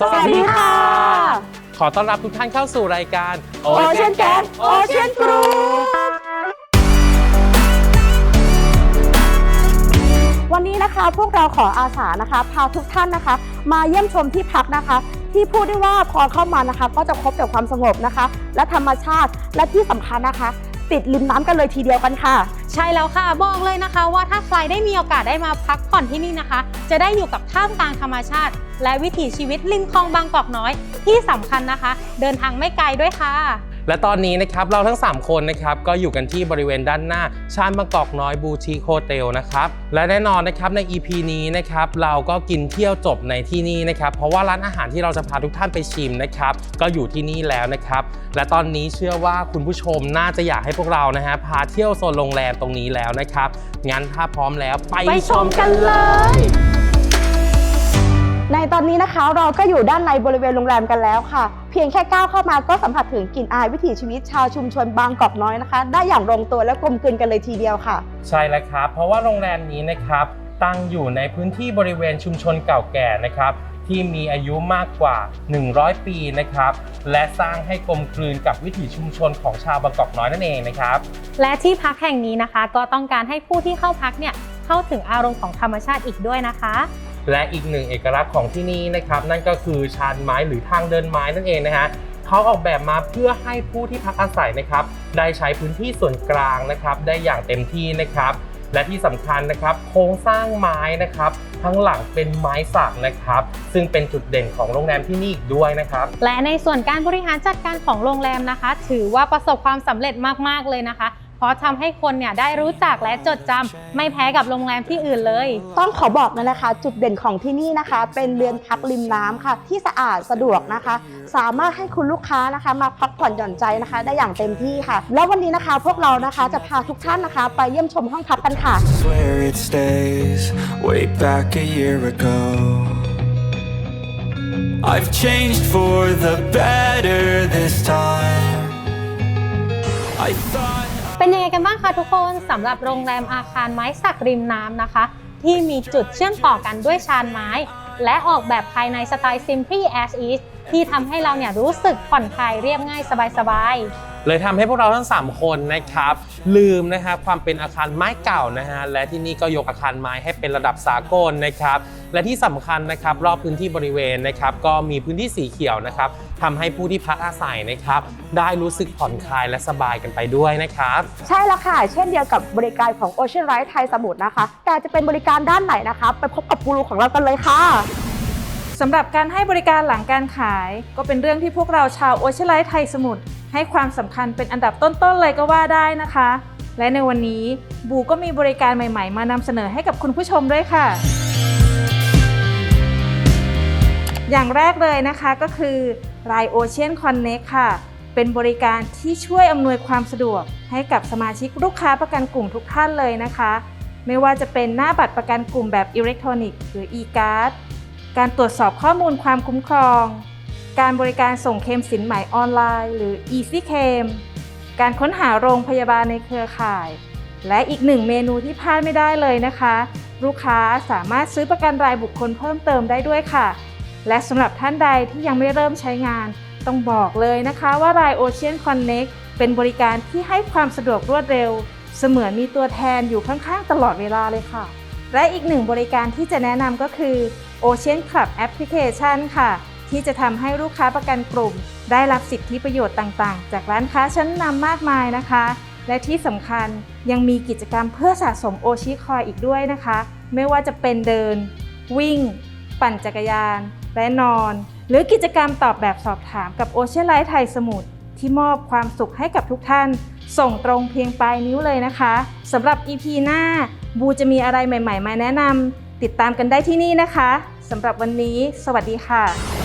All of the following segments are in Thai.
สวัสดีค่ะ ขอต้อนรับทุกท่านเข้าสู่รายการโอเชียนแกงโอเชียนกรูวันนี้นะคะพวกเราขออาสานะคะ พาทุกท่านนะคะ มาเยี่ยมชมที่พักนะคะ ที่พูดได้ว่าพอเข้ามานะคะ ก็จะพบแต่ความสงบนะคะ และธรรมชาติและที่สำคัญนะคะ ติดริมน้ำกันเลยทีเดียวกันค่ะ ใช่แล้วค่ะบอกเลยนะคะ ว่าถ้าใครได้มีโอกาสได้มาพักผ่อนที่นี่นะคะ จะได้อยู่กับท่ามกลางธรรมชาติ และวิถีชีวิตริมคลองบางกอกน้อย ที่สำคัญนะคะ เดินทางไม่ไกลด้วยค่ะ และตอนนี้นะครับเราทั้ง 3 คนนะครับก็อยู่กันที่บริเวณด้านหน้า ชานบางกอกน้อยบูชีโฮเทลนะครับและแน่นอนนะครับใน EP นี้นะครับเราก็กินเที่ยวจบในที่นี่นะครับเพราะว่าร้านอาหารที่เราจะพาทุกท่านไปชิมนะครับก็อยู่ที่นี่แล้วนะครับและตอนนี้เชื่อว่าคุณผู้ชมน่าจะอยากให้พวกเรานะฮะพาเที่ยวโซนโรงแรมตรงนี้แล้วนะครับงั้นถ้าพร้อมแล้วไปไปชมกันเลย ในตอนนี้นะคะเราก็อยู่ด้านในบริเวณโรงแรมกันแล้วค่ะ เพียงแค่ก้าวเข้ามาก็สัมผัสถึงกลิ่นอายวิถีชีวิตชาวชุมชนบางกอกน้อยนะคะ ได้อย่างลงตัวและกลมกลืนกันเลยทีเดียวค่ะ ใช่แล้วครับ เพราะว่าโรงแรมนี้นะครับตั้งอยู่ในพื้นที่บริเวณชุมชนเก่าแก่นะครับ ที่มีอายุมากกว่า 100 ปีนะครับ และสร้างให้กลมกลืนกับวิถีชุมชนของชาวบางกอกน้อยนั่นเองนะครับ และที่พักแห่งนี้นะคะ ก็ต้องการให้ผู้ที่เข้าพักเนี่ยเข้าถึงอารมณ์ของธรรมชาติอีกด้วยนะคะ และอีกหนึ่งเอกลักษณ์ของที่นี่นะครับ นั่นก็คือชานไม้หรือทางเดินไม้นั่นเองนะฮะเขาออกแบบมาเพื่อให้ผู้ที่พักอาศัยนะครับ ได้ใช้พื้นที่ส่วนกลางนะครับ ได้อย่างเต็มที่นะครับ และที่สำคัญนะครับ โครงสร้างไม้นะครับ ทั้งหลังเป็นไม้สักนะครับ ซึ่งเป็นจุดเด่นของโรงแรมที่นี่อีกด้วยนะครับ และในส่วนการบริหารจัดการของโรงแรมนะคะ ถือว่าประสบความสำเร็จมากๆเลยนะคะ เพราะทำให้คนเนี่ยได้รู้จักและจดจำไม่แพ้กับโรงแรมที่อื่นเลย ต้องขอบอกเลยนะคะ จุดเด่นของที่นี่นะคะ เป็นเรือนพักริมน้ำค่ะ ที่สะอาดสะดวกนะคะ สามารถให้คุณลูกค้านะคะ มาพักผ่อนหย่อนใจนะคะ ได้อย่างเต็มที่ค่ะ แล้ววันนี้นะคะ พวกเรานะคะจะพาทุกท่านนะคะ ไปเยี่ยมชมห้องพักกันค่ะ where it stays way back a year ago. I've changed for the better this time. I thought. เป็นยังไงกันบ้างคะทุกคนสำหรับโรงแรมอาคารไม้สักริมน้ำนะคะ ที่มีจุดเชื่อมต่อกันด้วยชานไม้ และออกแบบภายในสไตล์ Simply as is ที่ทำให้เราเนี่ยรู้สึกผ่อนคลายเรียบง่ายสบายๆ เลยทำให้พวกเราทั้ง 3 คนนะครับ ลืมนะครับความเป็นอาคารไม้เก่านะฮะและที่นี่ก็ยกอาคารไม้ให้เป็นระดับสากลนะครับ และที่สำคัญนะครับรอบพื้นที่บริเวณนะครับ ก็มีพื้นที่สีเขียวนะครับทำให้ผู้ที่พักอาศัยนะครับ ได้รู้สึกผ่อนคลายและสบายกันไปด้วยนะครับ ใช่แล้วค่ะ เช่นเดียวกับบริการของ Ocean Ride ไทยสมุทรนะคะ แต่จะเป็นบริการด้านไหนนะคะ ไปพบกับกูรูของเรากันเลยค่ะสำหรับการให้บริการหลังการขาย ก็เป็นเรื่องที่พวกเราชาวโอเชียนไลท์ไทยสมุทร ให้ความสำคัญเป็นอันดับต้นๆเลยก็ว่าได้นะคะ และในวันนี้บูก็มีบริการใหม่ๆ มานำเสนอให้กับคุณผู้ชมด้วยค่ะ อย่างแรกเลยนะคะก็คือ r i Ocean Connect ค่ะ เป็นบริการที่ช่วยอำนวยความสะดวก ให้กับสมาชิกลูกค้าประกันกลุ่มทุกท่านเลยนะคะ ไม่ว่าจะเป็นหน้าบัตรประกันกลุ่มแบบอิเล็กทรอนิกส์หรือ e-card การตรวจสอบข้อมูลความคุ้มครอง การบริการส่งเคมสินใหม่ออนไลน์ หรือ Easy Claim การค้นหาโรงพยาบาลในเครือข่าย และอีกหนึ่งเมนูที่พลาดไม่ได้เลยนะคะ ลูกค้าสามารถซื้อประกันรายบุคคลเพิ่มเติมได้ด้วยค่ะ และสำหรับท่านใดที่ยังไม่เริ่มใช้งาน ต้องบอกเลยนะคะว่า r i Ocean Connect เป็นบริการที่ให้ความสะดวกรวดเร็ว เสมือนมีตัวแทนอยู่ข้างๆ ตลอดเวลาเลยค่ะ และอีกหนึ่งบริการที่จะแนะนำก็คือ Ocean Club Application ค่ะ ที่จะทำให้ลูกค้าประกันกลุ่ม ได้รับสิทธิประโยชน์ต่างๆ จากร้านค้าชั้นนำมากมายนะคะ และที่สำคัญยังมีกิจกรรมเพื่อสะสมโอชิคอยอีกด้วยนะคะ ไม่ว่าจะเป็นเดิน วิ่ง ปั่นจักรยาน และนอน หรือกิจกรรมตอบแบบสอบถามกับโอเชียนไลท์ไทยสมุทรที่มอบความสุขให้กับทุกท่าน ส่งตรงเพียงปลายนิ้วเลยนะคะสำหรับ EP หน้า บูจะมีอะไรใหม่ ๆ มาแนะนำติดตามกันได้ที่นี่นะคะสำหรับวันนี้ สวัสดีค่ะ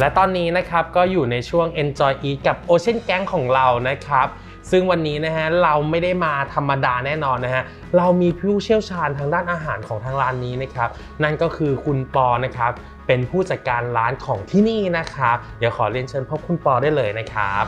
และตอนนี้นะครับก็อยู่ในช่วง Enjoy Eat กับ Ocean Gang ของเรานะครับซึ่งวันนี้นะฮะเราไม่ได้มาธรรมดาแน่นอนนะฮะเรามีผู้เชี่ยวชาญทางด้านอาหารของทางร้านนี้นะครับนั่นก็คือคุณปอนะครับเป็นผู้จัดการร้านของที่นี่นะครับเดี๋ยวขอเรียนเชิญพบคุณปอได้เลยนะครับ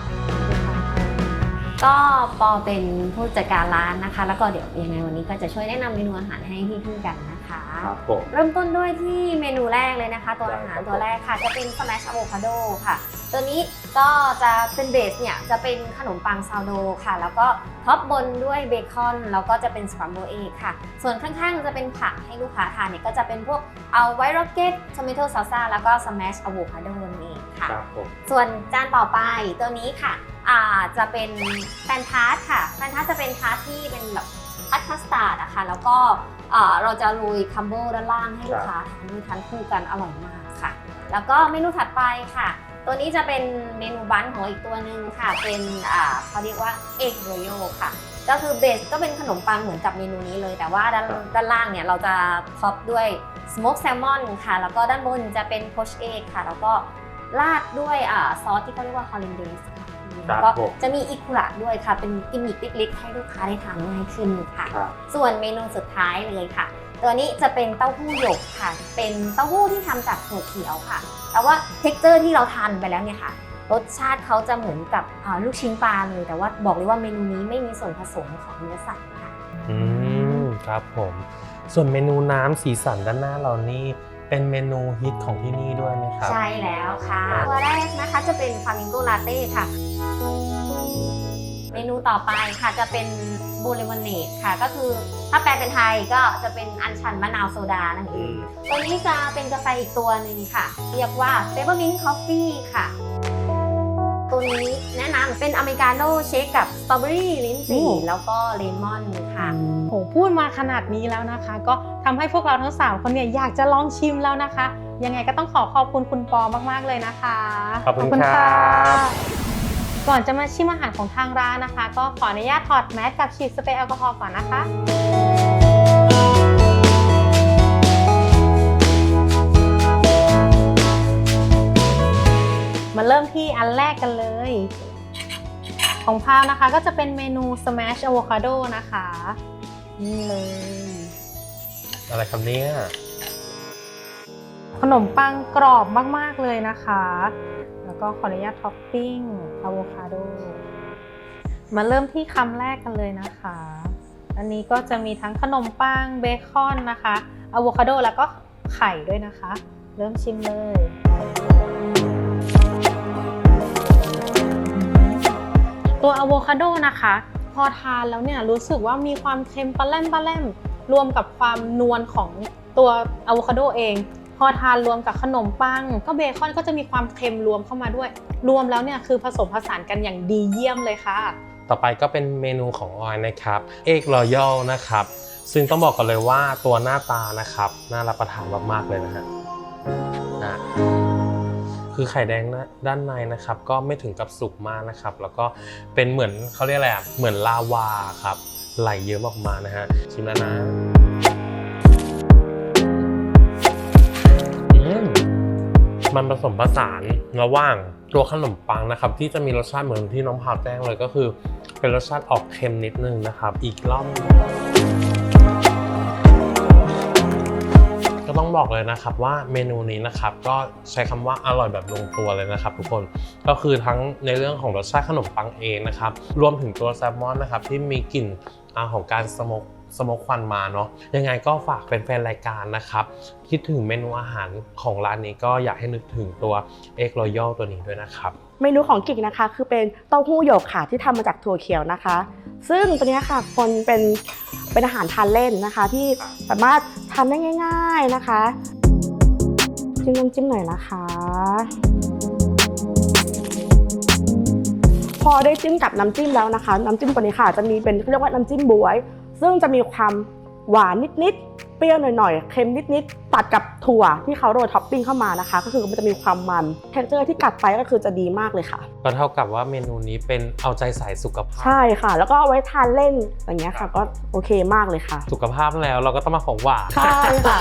ก็ปอเป็นผู้จัดการร้านนะคะ แล้วก็เดี๋ยวยังไงวันนี้ก็จะช่วยแนะนำเมนูอาหารให้พี่ๆกันนะ คะ ครับผม เริ่มต้นด้วยที่เมนูแรกเลยนะคะ ตัวอาหารตัวแรกค่ะ จะเป็น smash avocado ค่ะ ตัวนี้ก็จะเป็นเบสเนี่ย จะเป็นขนมปังซาวโดค่ะ แล้วก็ท็อปบนด้วยเบคอน แล้วก็จะเป็นสครัมเบิลเอทค่ะ ส่วนข้างๆ จะเป็นผักให้ลูกค้าทานเนี่ย ก็จะเป็นพวกเอาไวท์ร็อกเก็ตทอมิโตซาซ่าแล้วก็ smash avocado นั่นเองค่ะ ครับผม ส่วนจานต่อไปตัวนี้ค่ะอ่าจะเป็นแฟนทาสค่ะแฟนทาสจะเป็นทาสที่เป็นแบบทัสคัสตาร์ดอะค่ะแล้วก็อ่า เราจะโรยคัมเบิลด้านล่างให้ลูกค้าทานด้วยทานคู่กันอร่อยมากค่ะ แล้วก็เมนูถัดไปค่ะ ตัวนี้จะเป็นเมนูบันของอีกตัวหนึ่งค่ะ เป็นอ่าเขาเรียกว่าเอ็กโรโยค่ะ ก็คือเบสก็เป็นขนมปังเหมือนกับเมนูนี้เลย แต่ว่าด้านด้านล่างเนี่ยเราจะท็อปด้วยสโมกแซลมอนค่ะ แล้วก็ด้านบนจะเป็นโพชเอกค่ะ แล้วก็ราดด้วยอ่าซอสที่เขาเรียกว่าฮอล a นเดส ค่ะครัแล้บวก็ผมจะมีอิคุระด้วยค่ะ เป็นกิมมิคเล็กๆ ให้ลูกค้าได้ทานง่ายขึ้นค่ะ ครับ ส่วนเมนูสุดท้ายเลยค่ะ ตัวนี้จะเป็นเต้าหู้หยกค่ะ เป็นเต้าหู้ที่ทำจากถั่วเขียวค่ะ แต่ว่าเท็กเจอร์ที่เราทานไปแล้วเนี่ยค่ะ รสชาติเขาจะเหมือนกับอ่าลูกชิ้นปลาเลย แต่ว่าบอกเลยว่าเมนูนี้ไม่มีส่วนผสมของเนื้อสัตว์ค่ะ อืมครับผม ส่วนเมนูน้ำสีสันด้านหน้าเรานี่เป็นเมนูฮิตของที่นี่ด้วยไหมครับ ใช่แล้วค่ะ ตัวแรกนะคะจะเป็นฟามิงโกลาเต้ค่ะ เมนูต่อไปค่ะจะเป็นบูเลมอนเนดค่ะ ก็คือถ้าแปลเป็นไทยก็จะเป็นอัญชันมะนาวโซดานั่นเองตัวนี้จะเป็นกาแฟอีกตัวหนึ่งค่ะ เรียกว่าเ e เ p อร์มินต์คอฟฟี่ค่ะ ตัวนี้แนะนำเป็นอเมริกาโน่เชคกับสตรอเบอรี่ลิ้นจี่โอ้แล้วก็เลมอนค่ะโหพูดมาขนาดนี้แล้วนะคะ ก็ทำให้พวกเราทั้ง3คนเนี่ยอยากจะลองชิมแล้วนะคะ ยังไงก็ต้องขอขอบคุณคุณปอมากๆเลยนะคะ ขอบคุณครับ ก่อนจะมาชิมอาหารของทางร้านนะคะ ก็ขออนุญาตถอดแมสกับฉีดสเปรย์แอลกอฮอล์ก่อนนะคะมาเริ่มที่อันแรกกันเลย ของพาวนะคะก็จะเป็นเมนู smash avocado นะคะ นี่เลย อะไรคำนี้ ขนมปังกรอบมาก ๆ เลยนะคะ แล้วก็ขออนุญาตท็อปปิ้งอะโวคาโด มาเริ่มที่คำแรกกันเลยนะคะ อันนี้ก็จะมีทั้งขนมปังเบคอนนะคะอะโวคาโดแล้วก็ไข่ด้วยนะคะ เริ่มชิมเลยตัวอะโวคาโดนะคะ พอทานแล้วเนี่ยรู้สึกว่ามีความเค็มปลาแรมปลาแรมรวมกับความนวลของตัวอะโวคาโดเอง พอทานรวมกับขนมปัง ก็เบคอนก็จะมีความเค็มรวมเข้ามาด้วย รวมแล้วเนี่ยคือผสมผสานกันอย่างดีเยี่ยมเลยค่ะ ต่อไปก็เป็นเมนูของออยนะครับเอกรอยัลนะครับ ซึ่งต้องบอกกันเลยว่าตัวหน้าตานะครับน่ารับประทานมากๆเลยนะฮะนะคือไข่แดงนะด้านในนะครับ ก็ไม่ถึงกับสุกมากนะครับ แล้วก็เป็นเหมือนเขาเรียกอะไรเหมือนลาวาครับไหลเยอะออกมานะฮะชิมแล้วนะ มันผสมผสานระหว่างตัวขนมปังนะครับ ที่จะมีรสชาติเหมือนที่น้องพาวแจ้งเลยก็คือ เป็นรสชาติออกเค็มนิดนึงนะครับ อีกรอบก็ต้องบอกเลยนะครับว่าเมนูนี้นะครับก็ใช้คำว่าอร่อยแบบลงตัวเลยนะครับ ทุกคนก็คือทั้งในเรื่องของรสชาติขนมปังเองนะครับรวมถึงตัวแซลมอนนะครับที่มีกลิ่นอของการสโมก สมกควันมาเนาะยังไงก็ฝากแฟนๆรายการนะครับ คิดถึงเมนูอาหารของร้านนี้ก็อยากให้นึกถึงตัวเอ็กรอยัลตัวนี้ด้วยนะครับ เมนูของกิกนะคะ คือเป็นเต้าหู้หยกค่ะที่ทำมาจากถั่วเขียวนะคะ ซึ่งตัวนี้ค่ะคนเป็นเป็นอาหารทานเล่นนะคะ ที่สามารถทานได้ง่าย ๆนะคะจิ้มน้ำจิ้มหน่อยนะคะพอได้จิ้มกับน้ำจิ้มแล้วนะคะ น้ำจิ้มตัวนี้ค่ะ จะมีเป็นเรียกว่าน้ำจิ้มบวย ซึ่งจะมีความหวานนิดๆ เปรี้ยวหน่อยๆ เค็มนิดๆ ตัดกับถั่วที่เขาโรยท็อปปิ้งเข้ามานะคะ ก็คือมันจะมีความมันเท็กเจอร์ที่กัดไปก็คือจะดีมากเลยค่ะ ก็เท่ากับว่าเมนูนี้เป็นเอาใจใส่สุขภาพ ใช่ค่ะ แล้วก็เอาไว้ทานเล่นอย่างเงี้ยค่ะ ก็โอเคมากเลยค่ะ สุขภาพแล้วเราก็ต้องมาของหวาน ใช่ค่ะ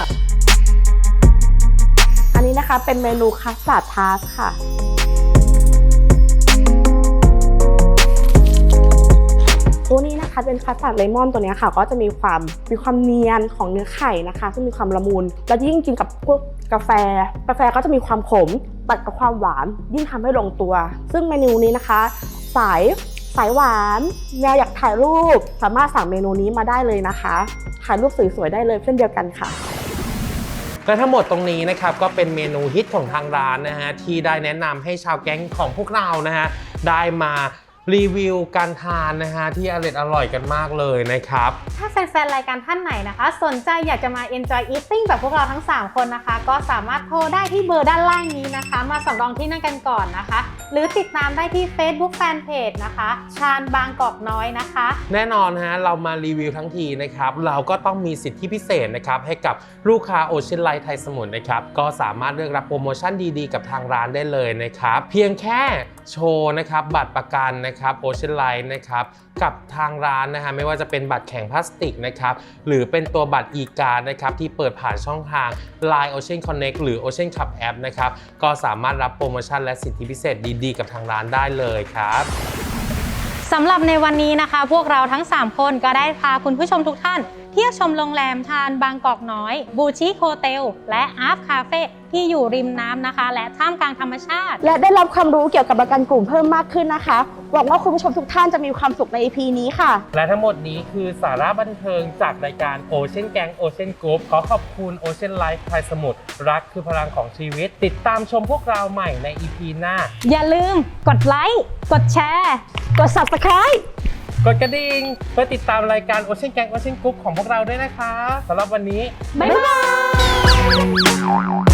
อันนี้นะคะเป็นเมนูคัสตาร์ดทาร์ตค่ะ ตัวนี้นะคะเป็นคัสตาร์ดเลมอนตัวนี้ค่ะ ก็จะมีความมีความเนียนของเนื้อไข่นะคะ ซึ่งมีความละมุนแล้วยิ่งกินกับพวกกาแฟ กาแฟก็จะมีความขมตัดกับความหวานยิ่งทำให้ลงตัว ซึ่งเมนูนี้นะคะ สายสายหวานแนวอยากถ่ายรูปสามารถสั่งเมนูนี้มาได้เลยนะคะถ่ายรูปสวยๆได้เลยเช่นเดียวกันค่ะและทั้งหมดตรงนี้นะครับก็เป็นเมนูฮิตของทางร้านนะฮะที่ได้แนะนำให้ชาวแก๊งของพวกเรานะฮะได้มา รีวิวการทานนะฮะที่อร่อยอร่อยกันมากเลยนะครับ ถ้าแฟนๆ รายการท่านไหนนะคะ สนใจอยากจะมา enjoy eating แบบพวกเราทั้ง 3 คนนะคะ ก็สามารถโทรได้ที่เบอร์ด้านล่างนี้นะคะ มาสำรองที่นั่งกันก่อนนะคะ หรือติดตามได้ที่ Facebook Fanpage นะคะ ชาญบางกอกน้อยนะคะ แน่นอนฮะเรามารีวิวทั้งทีนะครับ เราก็ต้องมีสิทธิพิเศษนะครับ ให้กับลูกค้าโอเชียนไลท์ไทยสมุทรนะครับ ก็สามารถเลือกรับโปรโมชั่นดีๆ กับทางร้านได้เลยนะครับ เพียงแค่โชว์นะครับ บัตรประกันนะครับโอเชียนไลท์นะครับ กับทางร้านนะฮะไม่ว่าจะเป็นบัตรแข็งพลาสติกนะครับ หรือเป็นตัวบัตร e-card นะครับ ที่เปิดผ่านช่องทาง Line Ocean Connect หรือ Ocean Club App นะครับก็สามารถรับโปรโมชั่นและสิทธิพิเศษดีดีกับทางร้านได้เลยครับ สำหรับในวันนี้นะคะ พวกเราทั้ง 3 คนก็ได้พาคุณผู้ชมทุกท่าน เที่ยวชมโรงแรมทานบางกอกน้อย บูชิโฮเทลและอาร์ฟคาเฟ่ที่อยู่ริมน้ำนะคะ และท่ามกลางธรรมชาติ และได้รับความรู้เกี่ยวกับประกันกลุ่มเพิ่มมากขึ้นนะคะ หวังว่าคุณผู้ชมทุกท่านจะมีความสุขใน EP นี้ค่ะ และทั้งหมดนี้คือสาระบันเทิงจากรายการ Ocean Gang Ocean Group ขอขอบคุณ Ocean Life ไทยสมุทรรักคือพลังของชีวิต ติดตามชมพวกเราใหม่ใน EP หน้า อย่าลืมกดไลค์กดแชร์ กด subscribe กดกระดิ่งเพื่อติดตามรายการ Ocean Gang Ocean Group ของพวกเราด้วยนะคะสำหรับวันนี้ บ๊ายบาย